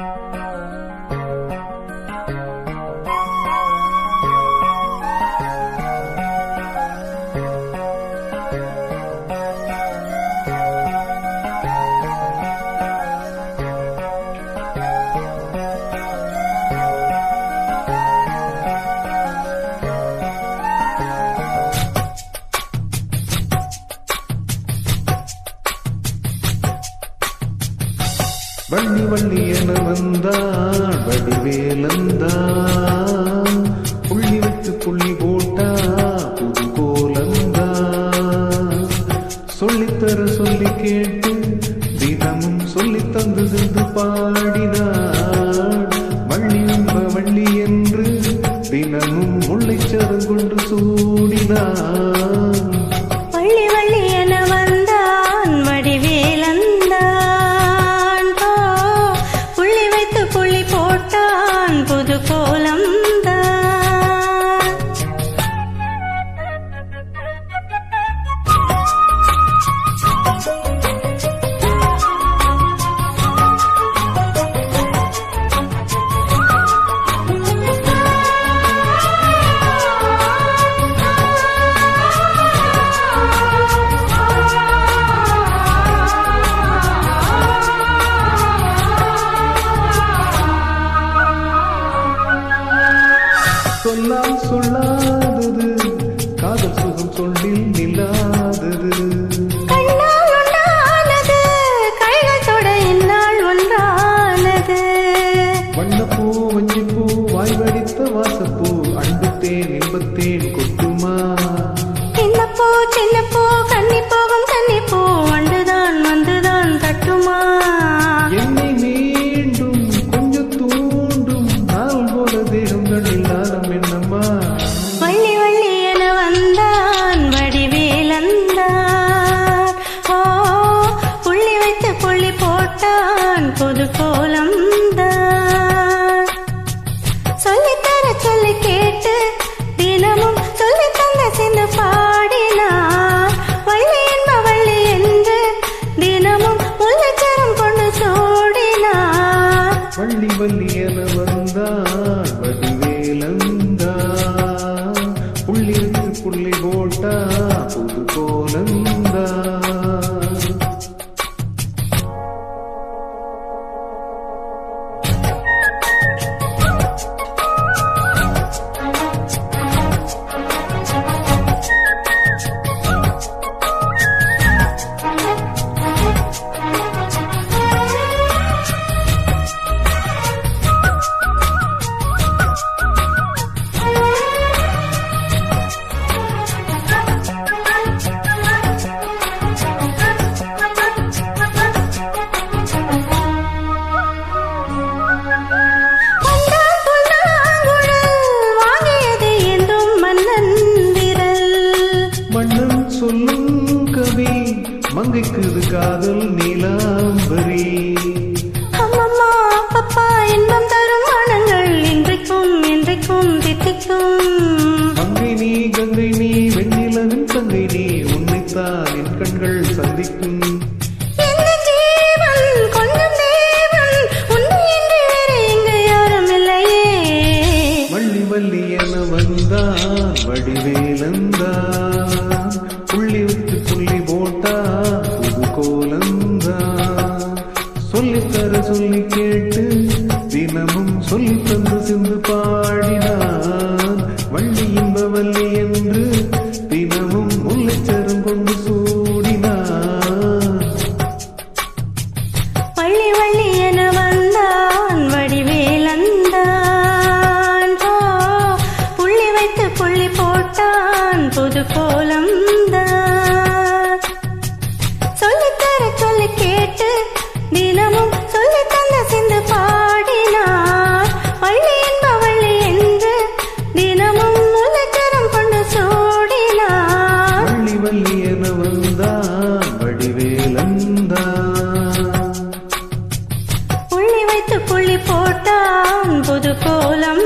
Thank you. Valli Valli என வந்தான் வடிவேலந்தான். புள்ளி வச்சு புள்ளி போட்டா புது கோலந்தான் சொல்லித்தர சொல்லி கேட்டு தினமும் சொல்லி தந்து சென்று பாடினாள் சொல்லாம் சொல்லாதது. காதல் சுகம் சொல்லில் நில்லாதது. புள்ளி போட்டா மன்னன் சொல்லும் கவி மங்கைக்கு இது காதல் நீலாம்பரி. அம்மம்மா, அப்பப்பா, இன்பம் தரும் மனங்கள் இன்றைக்கும் என்றைக்கும் தித்திக்கும். மங்கை நீ கங்கை நீ வெண்ணிலவின் தங்கை நீ உன்னைத்தான் என் கண்கள் சந்திக்கும். வள்ளி என வந்தான் வடிவேலந்தான் சொல்லித்தர சொல்லி கேட்டு தினமும் சொல்லி தந்து சிந்து பாடினான் வள்ளி இன்பவல்லி என்று தினமும் முல்லைச்சரம் கொண்டு சூடினான் வள்ளி வள்ளி என வந்தான் வடிவேலந்தான் புள்ளி வைத்து புள்ளி போட்டான் புது கோலம் தான் தினமும் சொல்லி தந்த சிந்து பாடினார். வள்ளி என்பவள்ளி என்று தினமும் முல்லைச்சரம் கொண்டு சூடினார். வள்ளி வள்ளி என புது கோலம்